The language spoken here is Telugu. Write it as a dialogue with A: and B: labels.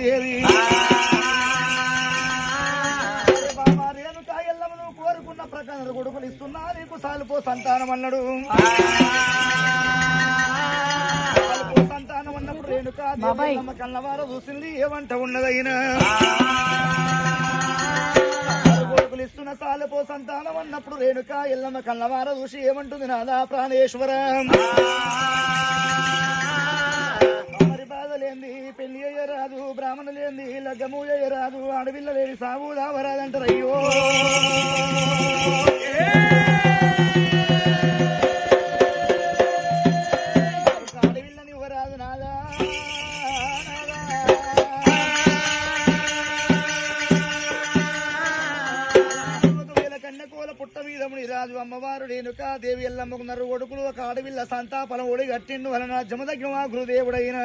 A: దేవి బాబా రేణుకా ఎల్లమ్మ నువ్వు కోరుకున్న ప్రకారం కొడుకులు ఇస్తున్నా నీకు సాలుపో సంతానం అన్నాడు. సాలుపో సంతానం అన్నప్పుడు రేణుకా దేవి ఎల్లమ్మ కన్నవార చూసింది ఏమంట ఉన్నదైనా కొడుకులు ఇస్తున్న సాలుపో సంతానం అన్నప్పుడు రేణుకా ఎల్లమ్మ కన్నవార చూసి ఏమంటుంది నాదా ప్రాణేశ్వరం? పెళ్ళి అయ్యరాదు బ్రాహ్మణ లేంది లగ్గము అయ్యరాదు ఆడపిల్ల లేని సాగు దావరాదంటారు. అయ్యో! వేల రాజు అమ్మవారు రేణుకా దేవి ఎల్లమ్మకున్నారు నరు కొడుకులు ఒక ఆడవిల్ల సంతాపలం ఒడి కట్టిండు వలన జమదగ్న గురుదేవుడైన.